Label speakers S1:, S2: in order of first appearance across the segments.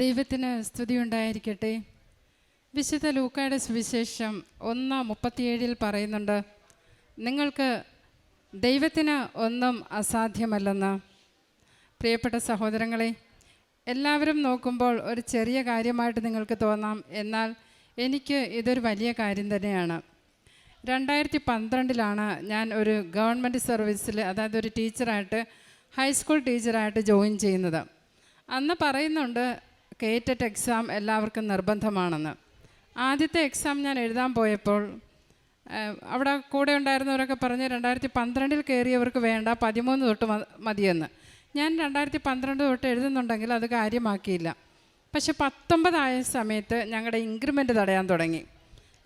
S1: ദൈവത്തിന് സ്തുതി ഉണ്ടായിരിക്കട്ടെ വിശുദ്ധ ലൂക്കായുടെ സുവിശേഷം ഒന്ന് മുപ്പത്തിയേഴിൽ പറയുന്നുണ്ട് നിങ്ങൾക്ക് ദൈവത്തിന് ഒന്നും അസാധ്യമല്ലെന്ന്. പ്രിയപ്പെട്ട സഹോദരങ്ങളെ എല്ലാവരും നോക്കുമ്പോൾ ഒരു ചെറിയ കാര്യമായിട്ട് നിങ്ങൾക്ക് തോന്നാം. എന്നാൽ എനിക്ക് ഇതൊരു വലിയ കാര്യം തന്നെയാണ്. രണ്ടായിരത്തി പന്ത്രണ്ടിലാണ് ഞാൻ ഒരു ഗവൺമെന്റ് സർവീസിൽ അതായത് ഒരു ടീച്ചറായിട്ട് ഹൈസ്കൂൾ ടീച്ചറായിട്ട് ജോയിൻ ചെയ്യുന്നത്. അന്ന് പറയുന്നുണ്ട് കേറ്ററ്റ് എക്സാം എല്ലാവർക്കും നിർബന്ധമാണെന്ന്. ആദ്യത്തെ എക്സാം ഞാൻ എഴുതാൻ പോയപ്പോൾ അവിടെ കൂടെ ഉണ്ടായിരുന്നവരൊക്കെ പറഞ്ഞ് രണ്ടായിരത്തി പന്ത്രണ്ടിൽ കയറിയവർക്ക് വേണ്ട പതിമൂന്ന് തൊട്ട് മതിയെന്ന്. ഞാൻ രണ്ടായിരത്തി പന്ത്രണ്ട് തൊട്ട് എഴുതുന്നുണ്ടെങ്കിൽ അത് കാര്യമാക്കിയില്ല. പക്ഷെ പത്തൊമ്പതായ സമയത്ത് ഞങ്ങളുടെ ഇൻക്രിമെന്റ് തടയാൻ തുടങ്ങി.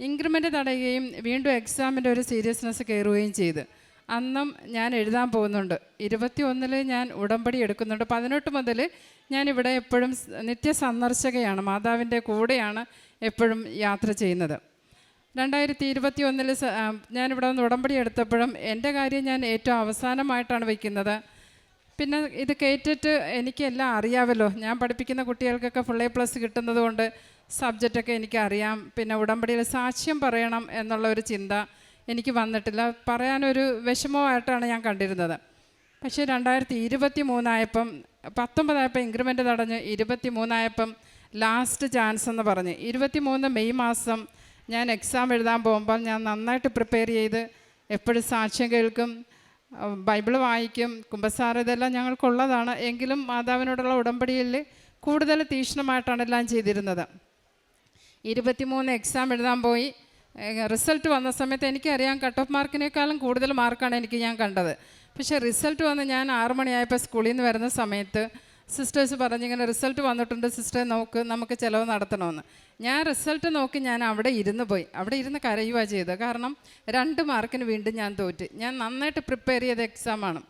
S1: ഇൻക്രിമെന്റ് തടയുകയും വീണ്ടും എക്സാമിന്റെ ഒരു സീരിയസ്നെസ് കയറുകയും ചെയ്ത്. അന്നും ഞാൻ എഴുതാൻ പോകുന്നുണ്ട്. ഇരുപത്തി ഒന്നിൽ ഞാൻ ഉടമ്പടി എടുക്കുന്നുണ്ട്. പതിനെട്ട് മുതൽ ഞാനിവിടെ എപ്പോഴും നിത്യ സന്ദർശകയാണ് മാതാവിന്റെ കൂടെയാണ് എപ്പോഴും യാത്ര ചെയ്യുന്നത്. രണ്ടായിരത്തി ഇരുപത്തി ഒന്നിൽ ഞാനിവിടെ വന്ന് ഉടമ്പടി എടുത്തപ്പോഴും എന്റെ കാര്യം ഞാൻ ഏറ്റവും അവസാനമായിട്ടാണ് വയ്ക്കുന്നത്. പിന്നെ ഇത് കേറ്റിട്ട് എനിക്കെല്ലാം അറിയാമല്ലോ ഞാൻ പഠിപ്പിക്കുന്ന കുട്ടികൾക്കൊക്കെ ഫുൾ എ പ്ലസ് കിട്ടുന്നത് കൊണ്ട് സബ്ജക്റ്റൊക്കെ എനിക്കറിയാം. പിന്നെ ഉടമ്പടിയിൽ സാക്ഷ്യം പറയണം എന്നുള്ള ഒരു ചിന്ത എനിക്ക് വന്നിട്ടില്ല. പറയാനൊരു വിഷമമായിട്ടാണ് ഞാൻ കണ്ടിരുന്നത്. പക്ഷേ രണ്ടായിരത്തി ഇരുപത്തി മൂന്നായപ്പം പത്തൊമ്പതായപ്പം ഇൻക്രിമെന്റ് തടഞ്ഞ് ഇരുപത്തി മൂന്നായപ്പം ലാസ്റ്റ് ചാൻസ് എന്ന് പറഞ്ഞ്. ഇരുപത്തി മൂന്ന് മെയ് മാസം ഞാൻ എക്സാം എഴുതാൻ പോകുമ്പോൾ ഞാൻ നന്നായിട്ട് പ്രിപ്പയർ ചെയ്ത് എപ്പോഴും സാക്ഷ്യം കേൾക്കും ബൈബിൾ വായിക്കും കുംഭസാര ഇതെല്ലാം ഞങ്ങൾക്കുള്ളതാണ്. എങ്കിലും മാതാവിനോടുള്ള ഉടമ്പടിയിൽ കൂടുതൽ തീക്ഷ്ണമായിട്ടാണ് എല്ലാം ചെയ്തിരുന്നത്. ഇരുപത്തിമൂന്ന് എക്സാം എഴുതാൻ പോയി. റിസൾട്ട് വന്ന സമയത്ത് എനിക്കറിയാം കട്ട് ഓഫ് മാർക്കിനേക്കാളും കൂടുതൽ മാർക്കാണ് എനിക്ക് ഞാൻ കണ്ടത്. പക്ഷേ റിസൾട്ട് വന്ന് ഞാൻ ആറ് മണിയായപ്പോൾ സ്കൂളിൽ നിന്ന് വരുന്ന സമയത്ത് സിസ്റ്റേഴ്സ് പറഞ്ഞിങ്ങനെ റിസൾട്ട് വന്നിട്ടുണ്ട് സിസ്റ്റർ നോക്ക് നമുക്ക് ചിലവ് നടത്തണമെന്ന് ഞാൻ റിസൾട്ട് നോക്കി ഞാൻ അവിടെ ഇരുന്ന് പോയി. അവിടെ ഇരുന്ന് കരയുക ചെയ്തത്. കാരണം രണ്ട് മാർക്കിന് വീണ്ടും ഞാൻ തോറ്റ്. ഞാൻ നന്നായിട്ട് പ്രിപ്പയർ ചെയ്ത എക്സാമാണ്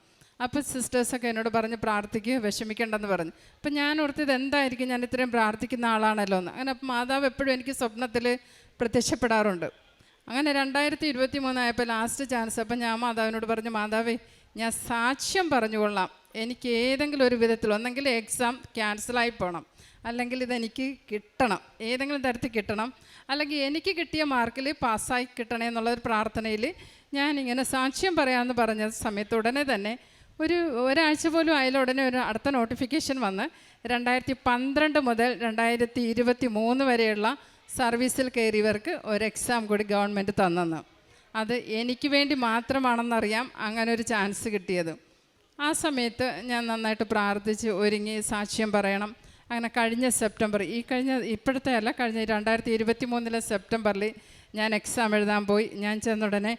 S1: അപ്പോൾ സിസ്റ്റേഴ്സൊക്കെ എന്നോട് പറഞ്ഞ് പ്രാർത്ഥിക്കുക വിഷമിക്കേണ്ടെന്ന് പറഞ്ഞു. അപ്പം ഞാൻ ഓർത്തത് എന്തായിരിക്കും? ഞാൻ ഇത്രയും പ്രാർത്ഥിക്കുന്ന ആളാണല്ലോ എന്ന് അങ്ങനെ അപ്പം മാതാവ് എപ്പോഴും എനിക്ക് സ്വപ്നത്തിൽ പ്രത്യക്ഷപ്പെടാറുണ്ട്. അങ്ങനെ രണ്ടായിരത്തി ഇരുപത്തി മൂന്നായപ്പോൾ ലാസ്റ്റ് ചാൻസ് അപ്പം ഞാൻ മാതാവിനോട് പറഞ്ഞു മാതാവേ ഞാൻ സാക്ഷ്യം പറഞ്ഞുകൊള്ളാം. എനിക്ക് ഏതെങ്കിലും ഒരു വിധത്തിൽ ഒന്നെങ്കിൽ എക്സാം ക്യാൻസലായി പോകണം അല്ലെങ്കിൽ ഇതെനിക്ക് കിട്ടണം. ഏതെങ്കിലും തരത്തിൽ കിട്ടണം. അല്ലെങ്കിൽ എനിക്ക് കിട്ടിയ മാർക്കിൽ പാസ്സായി കിട്ടണേ എന്നുള്ളൊരു പ്രാർത്ഥനയിൽ ഇങ്ങനെ സാക്ഷ്യം പറയാമെന്ന് പറഞ്ഞ സമയത്ത് ഉടനെ തന്നെ ഒരു ഒരാഴ്ച പോലും ആയാലും ഉടനെ ഒരു അടുത്ത നോട്ടിഫിക്കേഷൻ വന്ന് രണ്ടായിരത്തി പന്ത്രണ്ട് മുതൽ രണ്ടായിരത്തി ഇരുപത്തി മൂന്ന് വരെയുള്ള സർവീസിൽ കയറിയവർക്ക് ഒരു എക്സാം കൂടി ഗവൺമെന്റ് തന്നെന്ന്. അത് എനിക്ക് വേണ്ടി മാത്രമാണെന്നറിയാം അങ്ങനെ ഒരു ചാൻസ് കിട്ടിയത്. ആ സമയത്ത് ഞാൻ നന്നായിട്ട് പ്രാർത്ഥിച്ച് ഒരുങ്ങി സാക്ഷ്യം പറയണം. അങ്ങനെ കഴിഞ്ഞ സെപ്റ്റംബർ ഈ കഴിഞ്ഞ ഇപ്പോഴത്തെ അല്ല കഴിഞ്ഞ രണ്ടായിരത്തി ഇരുപത്തി മൂന്നിലെ സെപ്റ്റംബറിൽ ഞാൻ എക്സാം എഴുതാൻ പോയി. ഞാൻ ചെന്നുടനെ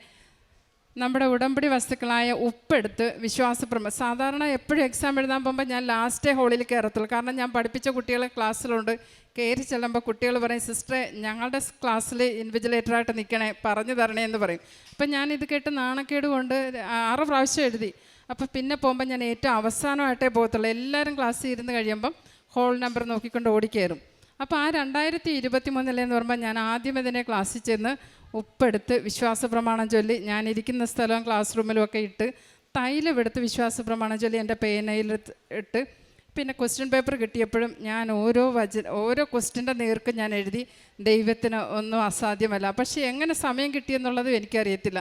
S1: നമ്മുടെ ഉടമ്പടി വസ്തുക്കളായ ഉപ്പെടുത്ത് വിശ്വാസപ്രമ സാധാരണ എപ്പോഴും എക്സാം എഴുതാൻ പോകുമ്പോൾ ഞാൻ ലാസ്റ്റേ ഹോളിൽ കയറത്തുള്ളൂ കാരണം ഞാൻ പഠിപ്പിച്ച കുട്ടികളെ ക്ലാസ്സിലുണ്ട്. കയറി ചെല്ലുമ്പോൾ കുട്ടികൾ പറയും സിസ്റ്ററെ ഞങ്ങളുടെ ക്ലാസ്സിൽ ഇൻവിജിലേറ്ററായിട്ട് നിൽക്കണേ പറഞ്ഞു തരണേ എന്ന് പറയും. അപ്പം ഞാൻ ഇത് കേട്ട് നാണക്കേട് കൊണ്ട് ആറ് പ്രാവശ്യം എഴുതി. അപ്പോൾ പിന്നെ പോകുമ്പോൾ ഞാൻ ഏറ്റവും അവസാനമായിട്ടേ പോകത്തുള്ളൂ. എല്ലാവരും ക്ലാസ്സിൽ ഇരുന്ന് കഴിയുമ്പം ഹോൾ നമ്പർ നോക്കിക്കൊണ്ട് ഓടിക്കയറും അപ്പോൾ ആ രണ്ടായിരത്തി ഇരുപത്തി മൂന്നിലെന്ന് പറയുമ്പോൾ ഞാൻ ആദ്യം ഇതിനെ ക്ലാസ്സിൽ ചെന്ന് ഉപ്പെടുത്ത് വിശ്വാസ പ്രമാണം ചൊല്ലി ഞാനിരിക്കുന്ന സ്ഥലം സ്ഥലവും ക്ലാസ് റൂമിലും ഒക്കെ ഇട്ട് തൈലം എടുത്ത് വിശ്വാസ പ്രമാണം ചൊല്ലി എന്റെ പേനയിൽ ഇട്ട് പിന്നെ ക്വസ്റ്റ്യൻ പേപ്പർ കിട്ടിയപ്പോഴും ഞാൻ ഓരോ വച ഓരോ ക്വസ്റ്റ്യന്റെ നേർക്ക് ഞാൻ എഴുതി ദൈവത്തിന് ഒന്നും അസാധ്യമല്ല. പക്ഷേ എങ്ങനെ സമയം കിട്ടിയെന്നുള്ളതും എനിക്കറിയത്തില്ല.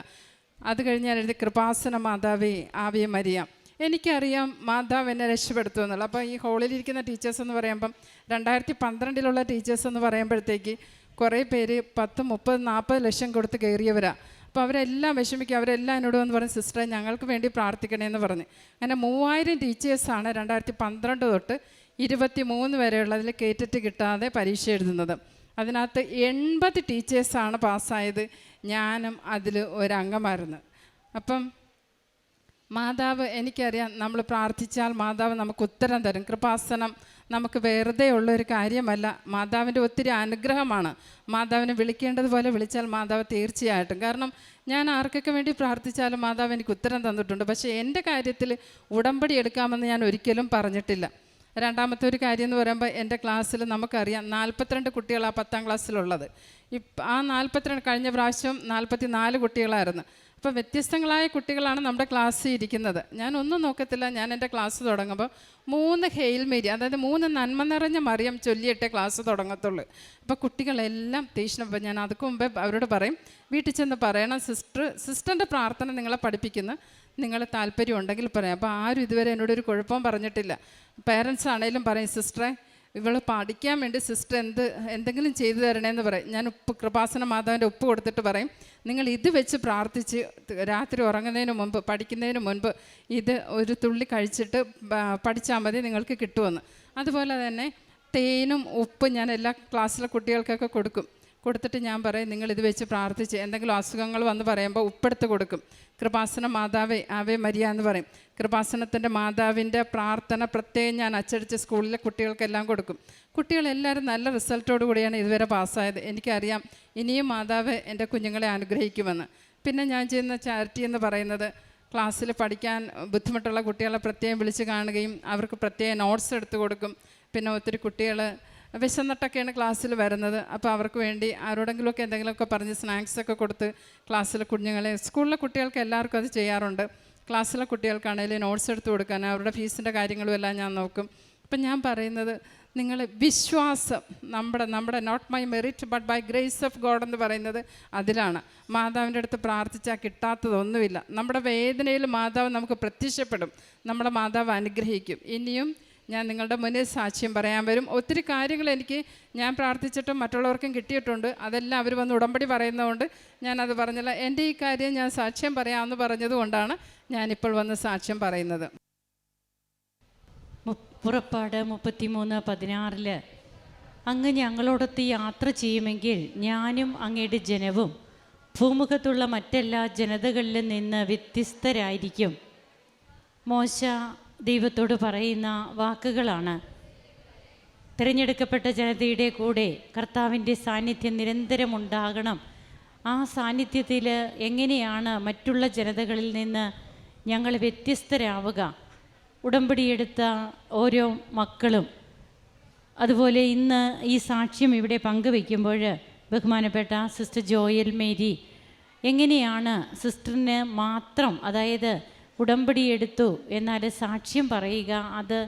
S1: അത് കഴിഞ്ഞ് ഞാൻ എഴുതി കൃപാസന മാതാവേ ആവിയെ മരിയാം. എനിക്കറിയാം മാതാവ് എന്നെ രക്ഷപ്പെടുത്തുമെന്നുള്ളത്. അപ്പോൾ ഈ ഹോളിലിരിക്കുന്ന ടീച്ചേഴ്സ് എന്ന് പറയുമ്പം രണ്ടായിരത്തി പന്ത്രണ്ടിലുള്ള ടീച്ചേഴ്സ് എന്ന് പറയുമ്പോഴത്തേക്ക് കുറേ പേര് പത്ത് മുപ്പത് നാൽപ്പത് ലക്ഷം കൊടുത്ത് കയറിയവരാണ് അപ്പോൾ അവരെല്ലാം വിഷമിക്കും. അവരെല്ലാം എന്നോട് വന്ന് പറഞ്ഞു സിസ്റ്റർ ഞങ്ങൾക്ക് വേണ്ടി പ്രാർത്ഥിക്കണേ എന്ന് പറഞ്ഞ്. അങ്ങനെ മൂവായിരം ടീച്ചേഴ്സാണ് രണ്ടായിരത്തി പന്ത്രണ്ട് തൊട്ട് ഇരുപത്തി മൂന്ന് വരെയുള്ളതിൽ കേറ്റിട്ട് കിട്ടാതെ പരീക്ഷ എഴുതുന്നത്. അതിനകത്ത് എൺപത് ടീച്ചേഴ്സാണ് പാസ്സായത് ഞാനും അതിൽ ഒരംഗമായിരുന്നു അപ്പം മാതാവ് എനിക്കറിയാം നമ്മൾ പ്രാർത്ഥിച്ചാൽ മാതാവ് നമുക്ക് ഉത്തരം തരും. കൃപാസനം നമുക്ക് വെറുതെ ഉള്ളൊരു കാര്യമല്ല. മാതാവിന്റെ ഒത്തിരി അനുഗ്രഹമാണ്. മാതാവിനെ വിളിക്കേണ്ടതുപോലെ വിളിച്ചാൽ മാതാവ് തീർച്ചയായിട്ടും. കാരണം ഞാൻ ആർക്കൊക്കെ വേണ്ടി പ്രാർത്ഥിച്ചാലും മാതാവ് എനിക്ക് ഉത്തരം തന്നിട്ടുണ്ട്. പക്ഷേ എന്റെ കാര്യത്തിൽ ഉടമ്പടി എടുക്കാമെന്ന് ഞാൻ ഒരിക്കലും പറഞ്ഞിട്ടില്ല. രണ്ടാമത്തെ ഒരു കാര്യം എന്ന് പറയുമ്പോൾ എന്റെ ക്ലാസ്സിൽ നമുക്കറിയാം നാൽപ്പത്തിരണ്ട് കുട്ടികളാണ് പത്താം ക്ലാസ്സിലുള്ളത്. ഇപ്പം ആ നാൽപ്പത്തിരണ്ട് കഴിഞ്ഞ പ്രാവശ്യം നാൽപ്പത്തി നാല് കുട്ടികളായിരുന്നു. അപ്പോൾ വ്യത്യസ്തങ്ങളായ കുട്ടികളാണ് നമ്മുടെ ക്ലാസ്സിൽ ഇരിക്കുന്നത്. ഞാൻ ഒന്നും നോക്കത്തില്ല. ഞാൻ എന്റെ ക്ലാസ് തുടങ്ങുമ്പോൾ മൂന്ന് ഹെയിൽ മേരി അതായത് മൂന്ന് നന്മ നിറഞ്ഞ മറിയം ചൊല്ലിയിട്ടേ ക്ലാസ് തുടങ്ങത്തുള്ളൂ. അപ്പോൾ കുട്ടികളെല്ലാം തീഷ്ണം അപ്പോൾ ഞാൻ അതുക്ക് മുമ്പേ അവരോട് പറയും വീട്ടിൽ ചെന്ന് പറയണം സിസ്റ്റർ സിസ്റ്ററിന്റെ പ്രാർത്ഥന നിങ്ങളെ പഠിപ്പിക്കുന്നു. നിങ്ങൾ താല്പര്യം ഉണ്ടെങ്കിൽ പറയാം. അപ്പോൾ ആരും ഇതുവരെ എന്നോടൊരു കുഴപ്പവും പറഞ്ഞിട്ടില്ല. പേരൻസ് ആണെങ്കിലും പറയും സിസ്റ്ററെ ഇവൾ പഠിക്കാൻ വേണ്ടി സിസ്റ്റർ എന്ത് എന്തെങ്കിലും ചെയ്തു തരണേന്ന് പറയും. ഞാൻ ഉപ്പ് കൃപാസന മാതാവിന്റെ ഉപ്പ് കൊടുത്തിട്ട് പറയും. നിങ്ങൾ ഇത് വെച്ച് പ്രാർത്ഥിച്ച് രാത്രി ഉറങ്ങുന്നതിന് മുമ്പ് പഠിക്കുന്നതിന് മുൻപ് ഇത് ഒരു തുള്ളി കഴിച്ചിട്ട് പഠിച്ചാൽ മതി നിങ്ങൾക്ക് കിട്ടുമെന്ന് അതുപോലെ തന്നെ തേനും ഉപ്പും ഞാൻ എല്ലാ ക്ലാസ്സിലെ കുട്ടികൾക്കൊക്കെ കൊടുക്കും. കൊടുത്തിട്ട് ഞാൻ പറയും നിങ്ങൾ ഇത് വെച്ച് പ്രാർത്ഥിച്ച് എന്തെങ്കിലും അസുഖങ്ങൾ വന്ന് പറയുമ്പോൾ ഉപ്പെടുത്ത് കൊടുക്കും. കൃപാസന മാതാവേ ആവേ മരിയ എന്ന് പറയും. കൃപാസനത്തിന്റെ മാതാവിന്റെ പ്രാർത്ഥന പ്രത്യേകം ഞാൻ അച്ചടിച്ച് സ്കൂളിലെ കുട്ടികൾക്കെല്ലാം കൊടുക്കും. കുട്ടികളെല്ലാവരും നല്ല റിസൾട്ടോടു കൂടിയാണ് ഇതുവരെ പാസ്സായത്. എനിക്കറിയാം ഇനിയും മാതാവ് എന്റെ കുഞ്ഞുങ്ങളെ അനുഗ്രഹിക്കുമെന്ന്. പിന്നെ ഞാൻ ചെയ്യുന്ന ചാരിറ്റി എന്ന് പറയുന്നത് ക്ലാസ്സിൽ പഠിക്കാൻ ബുദ്ധിമുട്ടുള്ള കുട്ടികളെ പ്രത്യേകം വിളിച്ച് കാണുകയും അവർക്ക് പ്രത്യേകം നോട്ട്സ് എടുത്ത് കൊടുക്കും. പിന്നെ ഒത്തിരി കുട്ടികൾ വിശന്നിട്ടൊക്കെയാണ് ക്ലാസ്സിൽ വരുന്നത്. അപ്പോൾ അവർക്ക് വേണ്ടി ആരോടെങ്കിലുമൊക്കെ എന്തെങ്കിലുമൊക്കെ പറഞ്ഞ് സ്നാക്സ് ഒക്കെ കൊടുത്ത് ക്ലാസ്സിലെ കുഞ്ഞുങ്ങളെ സ്കൂളിലെ കുട്ടികൾക്ക് എല്ലാവർക്കും അത് ചെയ്യാറുണ്ട്. ക്ലാസ്സിലെ കുട്ടികൾക്കാണെങ്കിലും നോട്ട്സ് എടുത്ത് കൊടുക്കാൻ അവരുടെ ഫീസിന്റെ കാര്യങ്ങളും എല്ലാം ഞാൻ നോക്കും. അപ്പം ഞാൻ പറയുന്നത് നിങ്ങൾ വിശ്വാസം നമ്മുടെ നമ്മുടെ not my merit but by grace of God എന്ന് പറയുന്നത് അതിലാണ്. മാതാവിന്റെ അടുത്ത് പ്രാർത്ഥിച്ചാൽ കിട്ടാത്തതൊന്നുമില്ല. നമ്മുടെ വേദനയിൽ മാതാവ് നമുക്ക് പ്രത്യക്ഷപ്പെടും. നമ്മുടെ മാതാവ് അനുഗ്രഹിക്കും. ഇനിയും ഞാൻ നിങ്ങളുടെ മുന്നിൽ സാക്ഷ്യം പറയാൻ വരും. ഒത്തിരി കാര്യങ്ങൾ എനിക്ക് ഞാൻ പ്രാർത്ഥിച്ചിട്ടും മറ്റുള്ളവർക്കും കിട്ടിയിട്ടുണ്ട്. അതെല്ലാം അവർ വന്ന് ഉടമ്പടി പറയുന്നതുകൊണ്ട് ഞാനത് പറഞ്ഞില്ല. എന്റെ ഈ കാര്യം ഞാൻ സാക്ഷ്യം പറയാമെന്ന് പറഞ്ഞതുകൊണ്ടാണ് ഞാനിപ്പോൾ വന്ന് സാക്ഷ്യം പറയുന്നത്.
S2: പുറപ്പാട് മുപ്പത്തിമൂന്ന് പതിനാറിൽ അങ്ങ് ഞങ്ങളോടൊത്ത് യാത്ര ചെയ്യുമെങ്കിൽ ഞാനും അങ്ങയുടെ ജനവും ഭൂമുഖത്തുള്ള മറ്റെല്ലാ ജനതകളിലും നിന്ന് വ്യത്യസ്തരായിരിക്കും. മോശ ദൈവത്തോട് പറയുന്ന വാക്കുകളാണ്. തിരഞ്ഞെടുക്കപ്പെട്ട ജനതയുടെ കൂടെ കർത്താവിന്റെ സാന്നിധ്യം നിരന്തരം ഉണ്ടാകണം ആ സാന്നിധ്യത്തിൽ എങ്ങനെയാണ് മറ്റുള്ള ജനതകളിൽ നിന്ന് ഞങ്ങൾ വ്യത്യസ്തരാവുക? ഉടമ്പടിയെടുത്ത ഓരോ മക്കളും. അതുപോലെ ഇന്ന് ഈ സാക്ഷ്യം ഇവിടെ പങ്കുവയ്ക്കുമ്പോൾ ബഹുമാനപ്പെട്ട സിസ്റ്റർ ജോയൽ മേരി എങ്ങനെയാണ് സിസ്റ്ററിന് മാത്രം അതായത് ഉടമ്പടി എടുത്തു എന്നാൽ സാക്ഷ്യം പറയുക അത്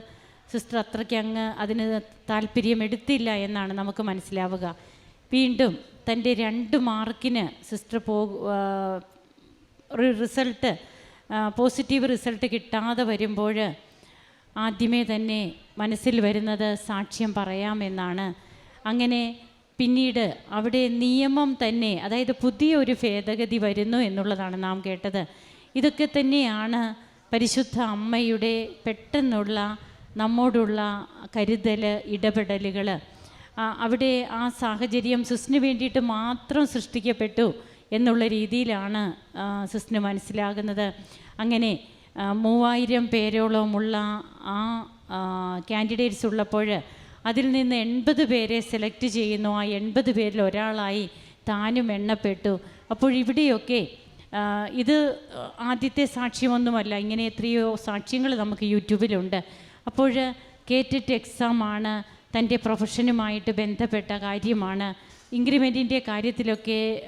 S2: സിസ്റ്റർ അത്രയ്ക്ക് അങ്ങ് അതിന് താല്പര്യം എടുത്തില്ല എന്നാണ് നമുക്ക് മനസ്സിലാവുക. വീണ്ടും തന്റെ രണ്ട് മാർക്കിന് സിസ്റ്റർ പോ റിസൾട്ട് പോസിറ്റീവ് റിസൾട്ട് കിട്ടാതെ വരുമ്പോൾ ആദ്യമേ തന്നെ മനസ്സിൽ വരുന്നത് സാക്ഷ്യം പറയാമെന്നാണ് അങ്ങനെ പിന്നീട് അവിടെ നിയമം തന്നെ അതായത് പുതിയ ഒരു ഭേദഗതി വരുന്നു എന്നുള്ളതാണ് നാം കേട്ടത്. ഇതൊക്കെ തന്നെയാണ് പരിശുദ്ധ അമ്മയുടെ പെട്ടെന്നുള്ള നമ്മോടുള്ള കരുതൽ ഇടപെടലുകൾ. അവിടെ ആ സാഹചര്യം സിസ്റ്റിന് വേണ്ടിയിട്ട് മാത്രം സൃഷ്ടിക്കപ്പെട്ടു എന്നുള്ള രീതിയിലാണ് സിസ്റ്റിന് മനസ്സിലാകുന്നത്. അങ്ങനെ മൂവായിരം പേരോളമുള്ള ആ കാൻഡിഡേറ്റ്സ് ഉള്ളപ്പോൾ അതിൽ നിന്ന് എൺപത് പേരെ സെലക്ട് ചെയ്യുന്നു. ആ എൺപത് പേരിൽ ഒരാളായി താനും എണ്ണപ്പെട്ടു. അപ്പോൾ ഇവിടെയൊക്കെ ഇത് ആദ്യത്തെ സാക്ഷ്യമൊന്നുമല്ല. ഇങ്ങനെ എത്രയോ സാക്ഷ്യങ്ങൾ നമുക്ക് യൂട്യൂബിലുണ്ട്. അപ്പോൾ കേറ്റിട്ട് എക്സാമാണ് തന്റെ പ്രൊഫഷനുമായിട്ട് ബന്ധപ്പെട്ട കാര്യമാണ്. ഇൻക്രിമെന്റിന്റെ കാര്യത്തിലൊക്കെ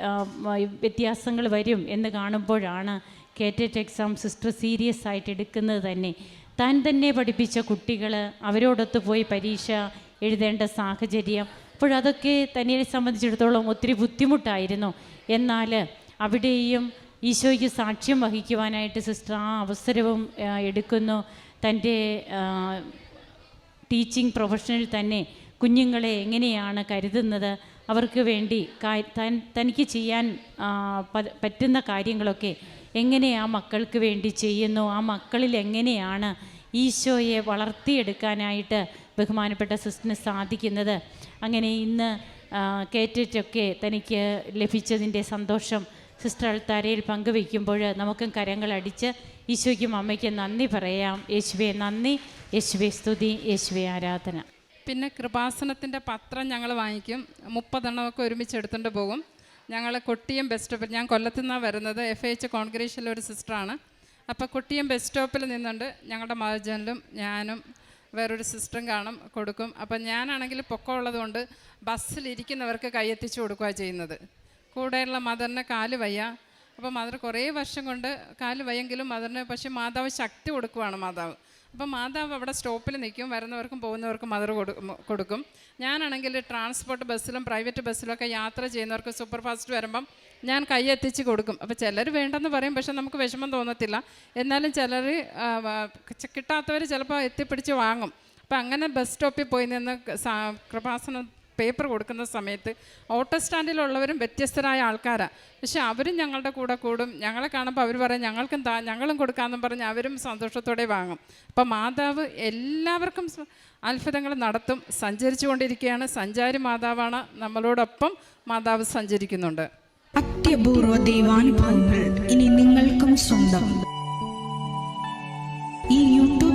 S2: വ്യത്യാസങ്ങൾ വരും എന്ന് കാണുമ്പോഴാണ് കേറ്ററ്റ് എക്സാം സിസ്റ്റർ സീരിയസ് ആയിട്ട് എടുക്കുന്നത് തന്നെ. താൻ തന്നെ പഠിപ്പിച്ച കുട്ടികൾ അവരോടൊത്ത് പോയി പരീക്ഷ എഴുതേണ്ട സാഹചര്യം. അപ്പോഴതൊക്കെ തന്നെ സംബന്ധിച്ചിടത്തോളം ഒത്തിരി ബുദ്ധിമുട്ടായിരുന്നു. എന്നാൽ അവിടെയും ഈശോയ്ക്ക് സാക്ഷ്യം വഹിക്കുവാനായിട്ട് സിസ്റ്റർ ആ അവസരവും എടുക്കുന്നു. തന്റെ ടീച്ചിങ് പ്രൊഫഷനിൽ തന്നെ കുഞ്ഞുങ്ങളെ എങ്ങനെയാണ് കരുതുന്നത്? അവർക്ക് വേണ്ടി തനിക്ക് ചെയ്യാൻ പറ്റുന്ന കാര്യങ്ങളൊക്കെ എങ്ങനെ ആ മക്കൾക്ക് വേണ്ടി ചെയ്യുന്നു? ആ മക്കളിൽ എങ്ങനെയാണ് ഈശോയെ വളർത്തിയെടുക്കാനായിട്ട് ബഹുമാനപ്പെട്ട സിസ്റ്റിന് സാധിക്കുന്നത്? അങ്ങനെ ഇന്ന് കേറ്റൊക്കെ തനിക്ക് ലഭിച്ചതിന്റെ സന്തോഷം സിസ്റ്റർ അൾത്താരയിൽ പങ്കുവയ്ക്കുമ്പോൾ നമുക്കും കരങ്ങളടിച്ച് ഈശോയ്ക്കും അമ്മയ്ക്കും നന്ദി പറയാം. യേശുവെ നന്ദി. യേശുവെ സ്തുതി. യേശുവെ ആരാധന.
S1: പിന്നെ കൃപാസനത്തിന്റെ പത്രം ഞങ്ങൾ വാങ്ങിക്കും. മുപ്പതെണ്ണമൊക്കെ ഒരുമിച്ച് എടുത്തുകൊണ്ട് പോകും. ഞങ്ങൾ കൊട്ടിയം ബസ് സ്റ്റോപ്പിൽ ഞാൻ കൊല്ലത്തു നിന്നാണ് വരുന്നത്. എഫ് എച്ച് കോൺഗ്രേഷനിലെ ഒരു സിസ്റ്ററാണ്. അപ്പോൾ കൊട്ടിയം ബസ് സ്റ്റോപ്പിൽ നിന്നുകൊണ്ട് ഞങ്ങളുടെ മഹജനിലും ഞാനും വേറൊരു സിസ്റ്ററും കാണും കൊടുക്കും. അപ്പം ഞാനാണെങ്കിൽ പൊക്കമുള്ളതുകൊണ്ട് ബസ്സിലിരിക്കുന്നവർക്ക് കൈയെത്തിച്ച് കൊടുക്കുക ചെയ്യുന്നത്. കൂടെയുള്ള മദറിന് കാൽ വയ്യ. അപ്പോൾ മദർ കുറേ വർഷം കൊണ്ട് കാൽ വയ്യെങ്കിലും മദറിന് പക്ഷേ മാതാവ് ശക്തി കൊടുക്കുവാണ് മാതാവ്. അപ്പം മാതാവ് അവിടെ സ്റ്റോപ്പിൽ നിൽക്കും വരുന്നവർക്കും പോകുന്നവർക്കും മദർ കൊടുക്കും. ഞാനാണെങ്കിൽ ട്രാൻസ്പോർട്ട് ബസ്സിലും പ്രൈവറ്റ് ബസ്സിലും ഒക്കെ യാത്ര ചെയ്യുന്നവർക്ക് സൂപ്പർ ഫാസ്റ്റ് വരുമ്പം ഞാൻ കൈ എത്തിച്ച് കൊടുക്കും. അപ്പോൾ ചിലർ വേണ്ടെന്ന് പറയും പക്ഷെ നമുക്ക് വിഷമം തോന്നത്തില്ല. എന്നാലും ചിലർ കിട്ടാത്തവർ ചിലപ്പോൾ എത്തിപ്പിടിച്ച് വാങ്ങും. അപ്പം അങ്ങനെ ബസ് സ്റ്റോപ്പിൽ പോയി നിന്ന് കൃപാസനം പേപ്പർ കൊടുക്കുന്ന സമയത്ത് ഓട്ടോ സ്റ്റാൻഡിലുള്ളവരും വ്യത്യസ്തരായ ആൾക്കാരാണ് പക്ഷെ അവരും ഞങ്ങളുടെ കൂടെ കൂടും. ഞങ്ങളെ കാണുമ്പോൾ അവർ പറയും ഞങ്ങൾക്കും താ ഞങ്ങളും കൊടുക്കാമെന്നും പറഞ്ഞ് അവരും സന്തോഷത്തോടെ വാങ്ങും. അപ്പം മാതാവ് എല്ലാവർക്കും അത്ഭുതങ്ങൾ നടത്തും സഞ്ചരിച്ചു കൊണ്ടിരിക്കുകയാണ് സഞ്ചാരി മാതാവാണ് നമ്മളോടൊപ്പം മാതാവ് സഞ്ചരിക്കുന്നുണ്ട്.
S3: അത്യപൂർവ ദൈവാനുഭവങ്ങൾ ഇനി നിങ്ങൾക്കും സ്വന്തം.